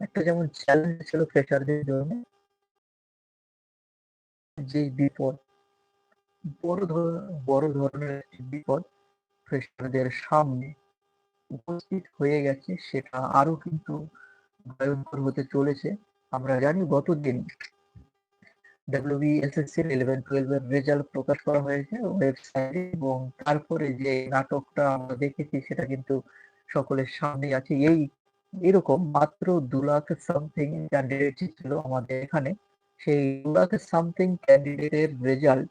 একটা যেমন চ্যালেঞ্জ ছিল ফ্রেশারদের জন্য। যে বিপদ, বড় বড় ধরনের বিপদ ফ্রেশারদের সামনে উপস্থিত হয়ে গেছে, সেটা আরও কিন্তু ভয়ঙ্কর হতে চলেছে। আমরা জানি গতদিন ডাব্লিউবিএসএসসি ইলেভেন টুয়েলভ এর রেজাল্ট প্রকাশ করা হয়েছে ওয়েবসাইটে এবং তারপরে যে নাটকটা আমরা দেখেছি সেটা কিন্তু সকলের সামনে আছে। এই এরকম মাত্র দু লাখ সামথিং ক্যান্ডিডেট ছিল আমাদের এখানে। সেই দু লাখ সামথিং ক্যান্ডিডেটের রেজাল্ট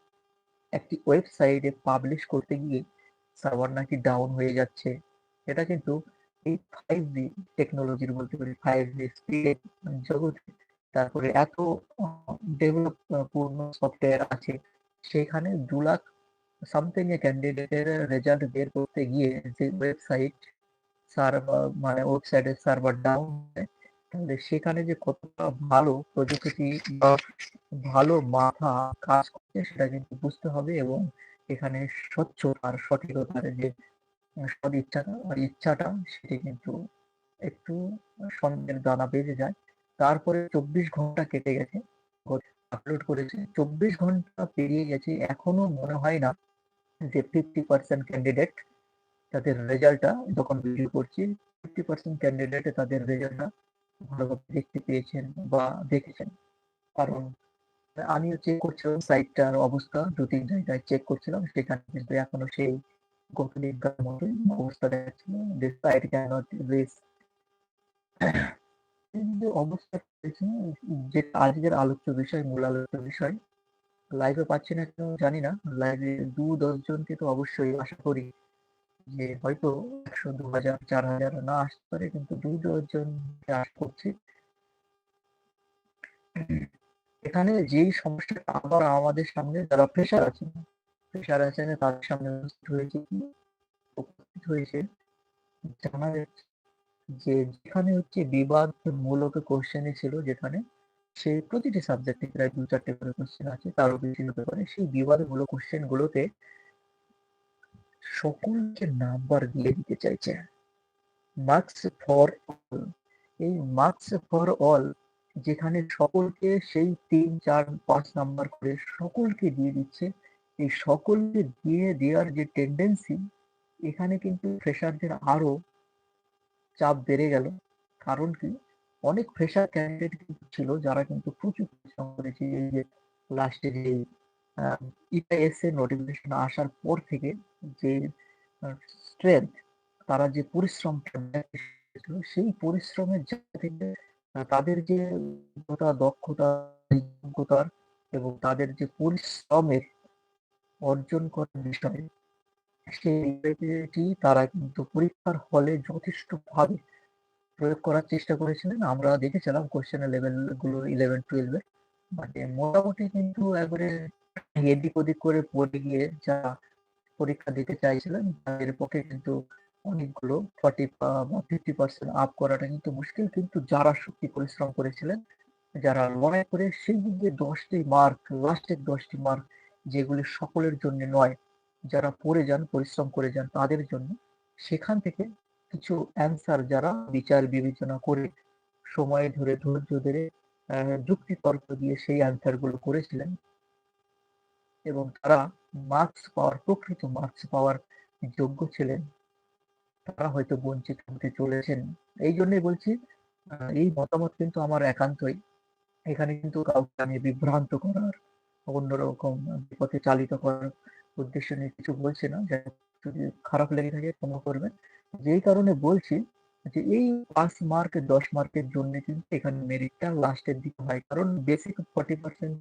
একটি ওয়েবসাইটে পাবলিশ করতে গিয়ে সার্ভার নাকি ডাউন হয়ে যাচ্ছে। এটা কিন্তু এই ফাইভ জি টেকনোলজির বলতে পারি ফাইভ জি স্পিড জগতে তারপরে এত ডেভেলপ পূর্ণ সফটওয়্যার আছে, সেখানে দু লাখ সামথিং এ ক্যান্ডিডেটের রেজাল্ট বের করতে গিয়ে যে ওয়েবসাইট সার্ভার মানে ওয়েবসাইটের সার্ভার ডাউন তাহলে সেখানে যে কতটা ভালো প্রযুক্তি বা ভালো মাথা কাজ করছে, সেটা কিন্তু বুঝতে হবে এবং এখানে স্বচ্ছ আর সঠিকতার যে সদ ইচ্ছাটা ইচ্ছাটা, সেটি কিন্তু একটু সন্দেহের দানা বেজে যায়। তারপরে চব্বিশ ঘণ্টা কেটে গেছে। আপলোড করেছে। চব্বিশ ঘণ্টা পেরিয়ে গেছে। এখনও মনে হয় না যে ফিফটি পার্সেন্ট ক্যান্ডিডেট তাদের রেজাল্টটা যখন ভিডিও করছি ফিফটি পার্সেন্ট ক্যান্ডিডেট তাদের রেজাল্টটা ভালোভাবে দেখতে পেয়েছেন বা দেখেছেন। কারণ আমিও চেক করছিলাম সাইটটার অবস্থা, দু, তিন জায়গায় চেক করছিলাম, সেখানে কিন্তু এখনও সেই গতদিনকার মতোই অবস্থা দেখাচ্ছিল দিস সাইট ক্যানট রিচ যে অবস্থা রয়েছে যেটা আজকের আলোচ্য বিষয়, মূল আলোচ্য বিষয় লাইভে পাচ্ছি না কেন জানি না। লাইভে দু দশ জনকে তো অবশ্যই আশা করি যে হয়তো একশো, দু হাজার, চার হাজার না আসতে পারে, কিন্তু দু দশ জনকে আশা করছি। এখানে যেই সমস্যাটা আবার আমাদের সামনে যারা প্রেশার আছেন প্রেশার আছেন, তাদের সামনে উপস্থিত হয়েছে কি উপস্থিত হয়েছে, জানা যাচ্ছে যে যেখানে হচ্ছে বিবাদ মূলত কোশ্চেনই ছিল, যেখানে সেই প্রতিটি সাবজেক্টে প্রায় দু চারটে করে কোশ্চেন আছে তারও বেশি হতে পারে। সেই বিবাদমূলক কোশ্চেন গুলোতে সকলকে নাম্বার দিয়ে দিতে চাইছে। মার্কস ফর অল এই মার্কস ফর অল যেখানে সকলকে সেই তিন, চার, পাঁচ নাম্বার করে সকলকে দিয়ে দিচ্ছে, এই সকলকে দিয়ে দেওয়ার যে টেন্ডেন্সি এখানে কিন্তু ফ্রেশারদের আরও চাপ বেড়ে গেল। কারণ কি? অনেক ফ্রেশার ক্যান্ডিডেট কিন্তু ছিল যারা কিন্তু প্রচুর পরিশ্রম করেছে এই যে লাস্টে যে ইপিএসএ নোটিফিকেশন আসার পর থেকে যে স্ট্রেংথ তারা যে পরিশ্রম সেই পরিশ্রমের জায়গা থেকে তাদের যে দক্ষতা যোগ্যতার এবং তাদের যে পরিশ্রমের অর্জন করার বিষয়ে তারা কিন্তু পরীক্ষার হলে যথেষ্টভাবে প্রয়োগ করার চেষ্টা করেছিলেন। আমরা দেখেছিলাম লেভেলগুলো ইলেভেন টুয়েলভে মানে মোটামুটি কিন্তু একবারে এদিক ওদিক করে পড়ে গিয়ে যা পরীক্ষা দিতে চাইছিলেন, তাদের পক্ষে কিন্তু অনেকগুলো ফর্টি বা ফিফটি পার্সেন্ট আপ করাটা কিন্তু মুশকিল। কিন্তু যারা সত্যি পরিশ্রম করেছিলেন, যারা লড়াই করে, সেই যে দশটি মার্ক লাস্টের দশটি মার্ক যেগুলি সকলের জন্য নয় যারা পড়ে যান, পরিশ্রম করে যান তাদের জন্য সেখান থেকে কিছু অ্যান্সার যারা বিচার বিবেচনা করে সময় ধরে ধৈর্য ধরে যুক্তি তর্ক দিয়ে সেই অ্যান্সারগুলো করেছিলেন এবং তারা মার্কস পাওয়ার, প্রকৃত মার্কস পাওয়ার যোগ্য ছিলেন। তারা হয়তো বঞ্চিত হতে চলেছেন। এই জন্যই বলছি এই মতামত কিন্তু আমার একান্তই। এখানে কিন্তু কাউকে আমি বিভ্রান্ত করার, অন্যরকম বিপথে চালিত করার উদ্দেশ্য নিয়ে কিছু বলছি না যদি খারাপ লেগে থাকে ক্ষমা করবেন। যেই কারণে বলছি যে এই পাঁচ মার্ক দশ মার্কের জন্য কিন্তু এখানে মেরিটটা লাস্টের দিকে হয়। কারণ বেসিক ফর্টি পার্সেন্ট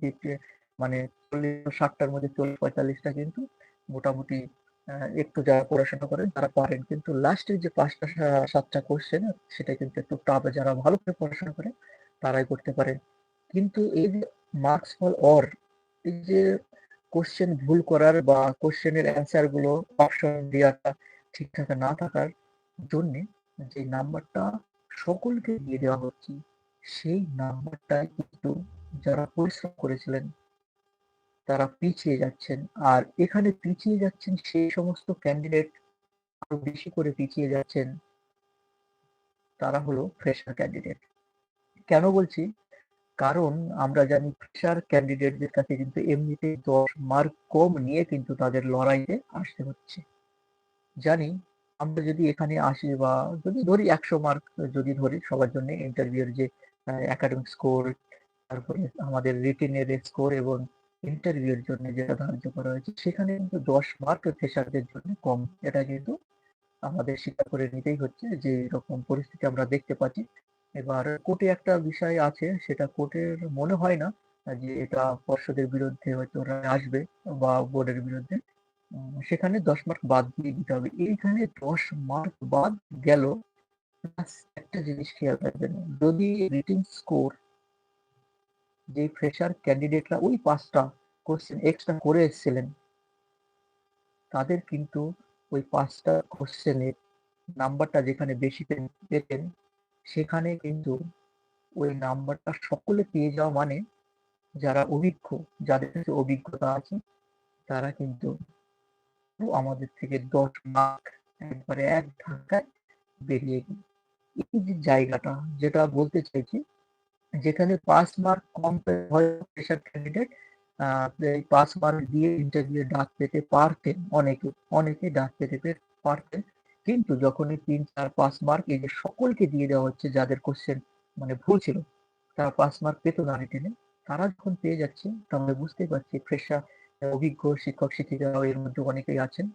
মানে চল্লিশ ষাটটার মধ্যে চল্লিশ পঁয়তাল্লিশটা কিন্তু মোটামুটি একটু যারা পড়াশোনা করেন তারা পারেন। কিন্তু লাস্টের যে পাঁচটা সাতটা কোশ্চেন সেটা কিন্তু একটু টাফ যারা ভালো করে পড়াশোনা করে, তারাই করতে পারে। কিন্তু এই যে মার্কস ফল অর এই যে কোশ্চেন ভুল করার বা কোশ্চেনের অ্যান্সারগুলো অপশন দেওয়াটা ঠিকঠাক না থাকার জন্য যে নাম্বারটা সকলকে দিয়ে দেওয়া হচ্ছে, সেই নাম্বারটাই কিন্তু যারা পরিশ্রম করেছিলেন, তারা পিছিয়ে যাচ্ছেন। আর এখানে পিছিয়ে যাচ্ছেন সেই সমস্ত ক্যান্ডিডেট আরও বেশি করে পিছিয়ে যাচ্ছেন, তারা হলো ফ্রেশার ক্যান্ডিডেট কেন বলছি? কারণ আমরা জানি ফ্রেশার ক্যান্ডিডেটদের কাছে কিন্তু এমনিতেই দশ মার্ক কম নিয়ে কিন্তু তাদের লড়াইতে আসতে হচ্ছে। জানি, আমরা যদি এখানে আসি বা যদি ধরি একশো মার্ক যদি ধরি, সবার জন্য ইন্টারভিউর যে একাডেমিক স্কোর তারপরে আমাদের রিটেনের স্কোর এবং ইন্টারভিউর জন্য যেটা ধার্য করা হয়েছে, সেখানে কিন্তু দশ মার্ক ফ্রেশারদের জন্য কম। এটা কিন্তু আমাদের স্বীকার করে নিতেই হচ্ছে যে, এরকম পরিস্থিতি আমরা দেখতে পাচ্ছি। এবার কোর্টে একটা বিষয় আছে, সেটা কোর্টের মনে হয় না, যে এটা পর্ষদের বিরুদ্ধে হয়তো আসবে বা বোর্ডের বিরুদ্ধে। সেখানে দশ মার্ক বাদ দিয়ে দিতে হবে। এইখানে দশ মার্ক বাদ গেল একটা জিনিস খেয়াল রাখবেন, যদি রিটিং স্কোর যে ফ্রেশার ক্যান্ডিডেটরা ওই পাঁচটা কোশ্চেন এক্সট্রা করে এসেছিলেন, তাদের কিন্তু ওই পাঁচটা কোশ্চেনের নাম্বারটা যেখানে বেশি পেতেন সেখানে কিন্তু ওই নাম্বারটা সকলে পেয়ে যাওয়া মানে যারা অভিজ্ঞ, যাদের কাছে অভিজ্ঞতা আছে, তারা কিন্তু আমাদের থেকে দশ মার্ক একবারে এক ধাক্কায় বেরিয়ে গেল। এই যে জায়গাটা, যেটা বলতে চাইছি, যেখানে পাঁচ মার্ক কম হয় প্রেশার ক্যান্ডিডেট পাঁচ মার্ক দিয়ে ইন্টারভিউ ডাক পেতে পারতেন অনেকে অনেকে ডাক পেতে পারতেন। কিন্তু যখন এই তিন, চার, পাঁচ মার্ক এই যে সকলকে দিয়ে দেওয়া হচ্ছে যাদের কোশ্চেন মানে ভুল ছিল, তারা পাঁচ মার্ক পেত না রিটেনে তারা যখন পেয়ে যাচ্ছে, তাহলে বুঝতেই পারছি ফ্রেশার অভিজ্ঞ শিক্ষক, শিক্ষিকারাও এর মধ্যে অনেকেই আছেন।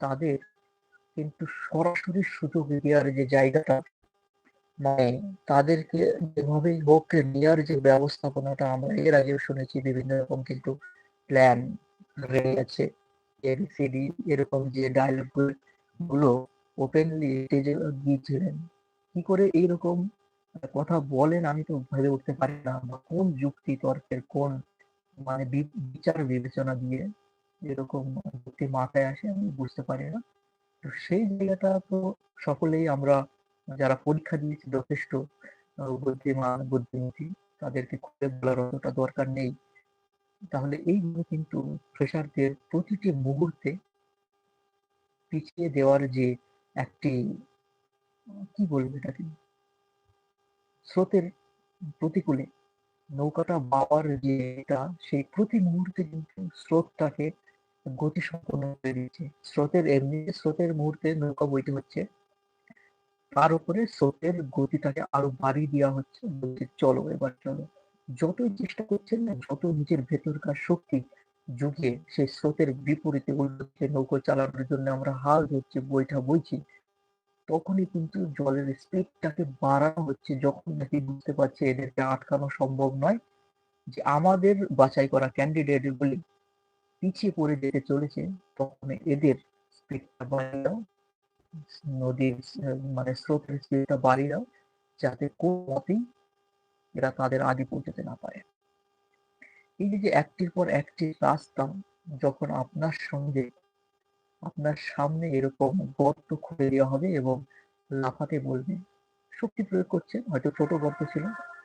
তাদের কিন্তু সরাসরি সুযোগ দেওয়ার যে জায়গাটা মানে তাদেরকে যেভাবেই হোক নেওয়ার যে ব্যবস্থাপনাটা আমরা এর আগেও শুনেছি, বিভিন্ন রকম কিন্তু প্ল্যান আছে এবিসিডি এরকম যে ডায়লগগুলো ওপেনলি স্টেজে গিয়েছিলেন কি করে এইরকম কথা বলেন আমি তো ভেবে উঠতে পারি না। কোন যুক্তি তর্কের কোন মানে বিচার বিবেচনা দিয়ে এরকম যুক্তি মাথায় আসে আমি বুঝতে পারি না। তো সেই জায়গাটা তো সকলেই আমরা যারা পরীক্ষা দিয়েছি যথেষ্ট বুদ্ধিমান, বুদ্ধিমতী, তাদেরকে খুঁজে বলার অতটা দরকার নেই। তাহলে এইভাবে কিন্তু ফ্রেশারদের প্রতিটি মুহূর্তে পিছিয়ে দেওয়ার যে একটি, কি বলব এটাকে, স্রোতের প্রতিকূলে নৌকাটা বাবার যে এটা, সেই প্রতি মুহূর্তে কিন্তু স্রোতটাকে গতি সম্পন্ন করে দিচ্ছে। স্রোতের এমনি স্রোতের মুহূর্তে নৌকা বইতে হচ্ছে। তার উপরে স্রোতের গতিটাকে আরও বাড়িয়ে দেওয়া হচ্ছে। চলো এবার চলো। যতই চেষ্টা করছেন না যত নিজের ভেতরকার শক্তি যুগিয়ে সেই স্রোতের বিপরীতে উল্টোকে নৌকো চালানোর জন্য আমরা হাল ধরছি বইটা বইছি, তখনই কিন্তু জলের স্পিডটাকে বাড়ানো হচ্ছে যখন নাকি বুঝতে পারছে এদেরকে আটকানো সম্ভব নয় যে আমাদের বাছাই করা ক্যান্ডিডেট গুলি পিছিয়ে পড়ে যেতে চলেছে, তখন এদের স্পিডটা বাড়িয়ে দাও, নদীর মানে স্রোতের স্পিডটা বাড়িয়ে দাও, যাতে কোন মতেই এরা তাদের আগে পৌঁছাতে না পারে। এই যে একটির পর একটি রাস্তা যখন আপনার সঙ্গে, আপনার সামনে এরকম গর্ত খুলে দেওয়া হবে এবং লাফাতে বলবে, শক্তি প্রয়োগ করছে। হয়তো ছোট গর্ত ছিল,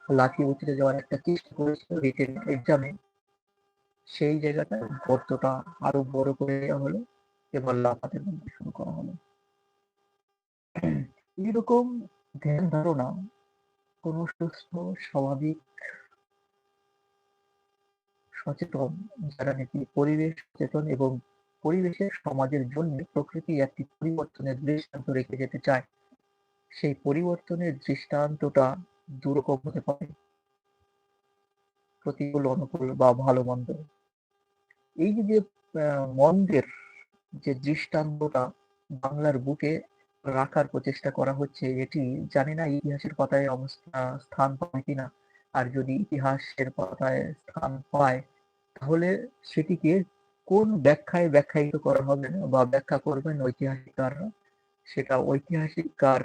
লাফিয়ে উঠতে যাওয়ার একটা চেষ্টা করেছিল রিটেন এক্সামে। সেই জায়গাটা গর্তটা আরও বড় করে দেওয়া হলো এবার লাফাতে বলতে শুরু করা হলো। এইরকম ধ্যান ধারণা কোনো সুস্থ, স্বাভাবিক, সচেতন যারা নাকি পরিবেশ সচেতন এবং পরিবেশের সমাজের জন্য প্রকৃতি একটি পরিবর্তনের দৃষ্টান্ত রেখে যেতে চায়। সেই পরিবর্তনের দৃষ্টান্তটা দুরকম হতে পারে। প্রতিকূল, অনুকূল বা ভালো মন্দ। এই যে মন্দের যে দৃষ্টান্তটা বাংলার বুকে রাখার প্রচেষ্টা করা হচ্ছে, এটি জানি না ইতিহাসের পাতায় অবস্থা, স্থান পায় কিনা। আর যদি ইতিহাসের পাতায় স্থান পায়, তাহলে সেটিকে কোন ব্যাখ্যায় ব্যাখ্যায়িত করা হবে না বা ব্যাখ্যা করবেন ঐতিহাসিককাররা সেটা ঐতিহাসিককার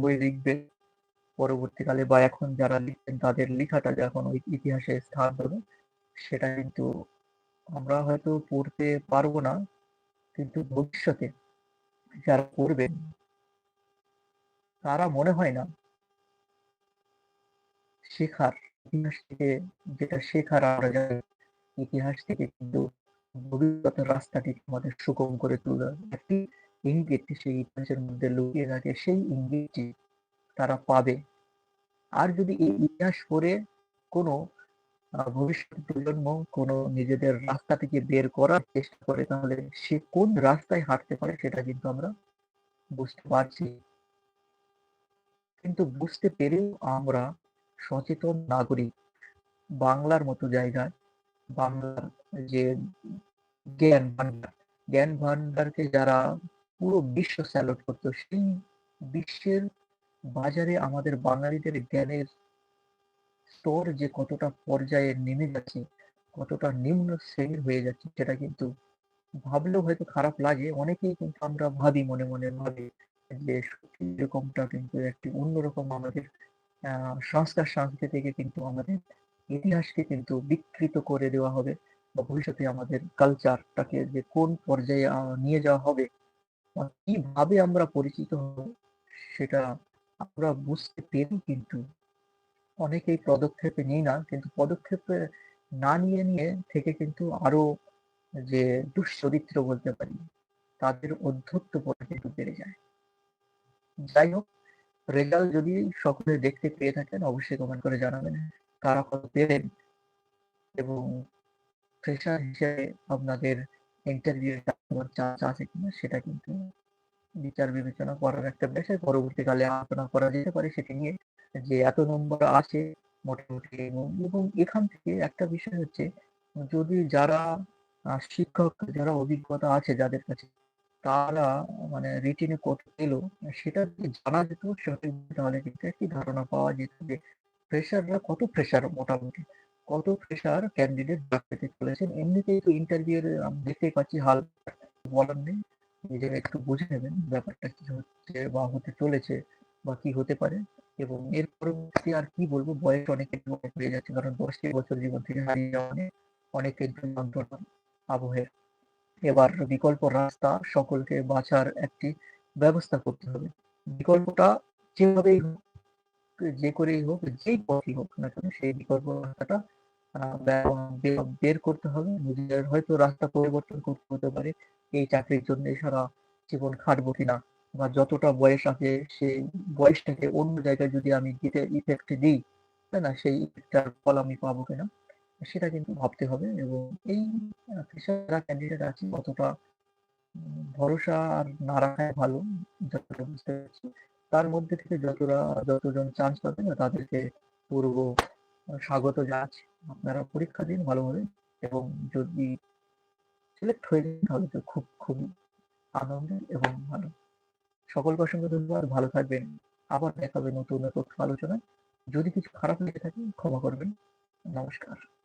বই লিখবে পরবর্তীকালে বা এখন যারা লিখছেন, তাদের লেখাটা যখন ওই ইতিহাসে স্থান পাবে, সেটা কিন্তু আমরা হয়তো পড়তে পারব না, কিন্তু ভবিষ্যতে যারা পড়বেন তারা মনে হয় না। শেখার ইতিহাস থেকে যেটা শেখার আমরা জানি, ইতিহাস থেকে কিন্তু ভবিষ্যতের রাস্তাটি আমাদের সুগম করে তোলার একটি ইঙ্গিত সেই ইতিহাসের মধ্যে লুকিয়ে থাকে, সেই ইঙ্গিতটি তারা পাবে। আর যদি এই ইতিহাস পড়ে কোনো ভবিষ্যৎ প্রজন্ম কোনো নিজেদের রাস্তা থেকে বের করার চেষ্টা করে, তাহলে সে কোন রাস্তায় হাঁটতে পারে সেটা কিন্তু আমরা বুঝতে পারছি। কিন্তু বুঝতে পেরেও আমরা সচেতন নাগরিক। বাংলার মতো জায়গায় বাংলার যে জ্ঞান ভান্ডার জ্ঞান ভান্ডারকে যারা পুরো বিশ্ব স্যালুট করতো, সেই বিশ্বের বাজারে আমাদের বাঙালিদের জ্ঞানের স্তর যে কতটা পর্যায়ে নেমে যাচ্ছে, কতটা নিম্ন শ্রেণির হয়ে যাচ্ছে, সেটা কিন্তু ভাবলেও হয়তো খারাপ লাগে, অনেকেই কিন্তু আমরা ভাবি, মনে মনে ভাবি এরকমটা কিন্তু একটি অন্যরকম আমাদের সংস্কার সংস্কৃতি থেকে কিন্তু আমাদের ইতিহাসকে কিন্তু বিকৃত করে দেওয়া হবে বা ভবিষ্যতে আমাদের কালচারটাকে যে কোন পর্যায়ে নিয়ে যাওয়া হবে কীভাবে আমরা পরিচিত হব সেটা আমরা বুঝতে পেরেও কিন্তু অনেকেই পদক্ষেপে নিই না। কিন্তু পদক্ষেপে না নিয়ে নিয়ে থেকে কিন্তু আরও যে দুশ্চরিত্র বলতে পারি, তাদের অধ্যত্ব পরে কিন্তু বেড়ে যায়। যাই হোক, রেজাল্ট যদি সকলে দেখতে পেয়ে থাকেন, অবশ্যই কমেন্ট করে জানাবেন। কারা কত পেলেন এবং ফ্রেশার হিসেবে আপনাদের ইন্টারভিউ চান্স আছে কিনা, সেটা কিন্তু বিচার বিবেচনা করার একটা বিষয়। পরবর্তীকালে আলোচনা করা যেতে পারে সেটি নিয়ে যে এত নম্বর আছে মোটামুটি এবং এখান থেকে একটা বিষয় হচ্ছে, যদি যারা শিক্ষক, যারা অভিজ্ঞতা আছে যাদের কাছে তারা মানে রিটিনে কত পেল সেটা যদি জানা যেত তাহলে কিন্তু একটি ধারণা পাওয়া যেত যে ফ্রেশাররা কত ফ্রেশার মোটামুটি, কত ফ্রেশার ক্যান্ডিডেট পেতে চলেছেন। এমনিতেই তো ইন্টারভিউ দেখতেই পাচ্ছি হাল বলার নেই, নিজেরা একটু বুঝে নেবেন ব্যাপারটা কি হচ্ছে বা হতে চলেছে বা কি হতে পারে এবং এর পরবর্তী আর কি বলব, বয়স অনেকের অনেক হয়ে যাচ্ছে, কারণ দশটি বছর জীবন থেকে হারিয়ে মানে অনেকের জন্য যন্ত্রণা আবহের। এবার বিকল্প রাস্তা সকলকে বাঁচার একটি ব্যবস্থা করতে হবে। বিকল্পটা যেভাবেই হোক, যে করেই হোক, যেই পথই হোক না কেন, সেই বিকল্প রাস্তাটা বের করতে হবে। নিজের হয়তো রাস্তা পরিবর্তন করতে হতে পারে, এই চাকরির জন্য সারা জীবন খাটবো কিনা, বা যতটা বয়স আছে, সেই বয়সটাকে অন্য জায়গায় যদি আমি দিতে ইফেক্ট দিই, তাই না? সেই ইফেক্টটার ফল আমি পাবো কিনা? সেটা কিন্তু ভাবতে হবে এবং এই যারা ক্যান্ডিডেট আছে কতটা ভরসা আর না রাখাই ভালো, যতটা বুঝতে পারছি। তার মধ্যে থেকে যতটা যতজন চান্স পাবে না, তাদেরকে পূর্ব স্বাগত জানাচ্ছি। আপনারা পরীক্ষা দিন ভালোভাবে এবং যদি সিলেক্ট হয়ে যান, তাহলে তো খুব, খুবই আনন্দ এবং ভালো। সকলকে অসংখ্য ধন্যবাদ, ভালো থাকবেন। আবার দেখা হবে নতুন তথ্য আলোচনায়। যদি কিছু খারাপ লেগে থাকে, ক্ষমা করবেন। নমস্কার।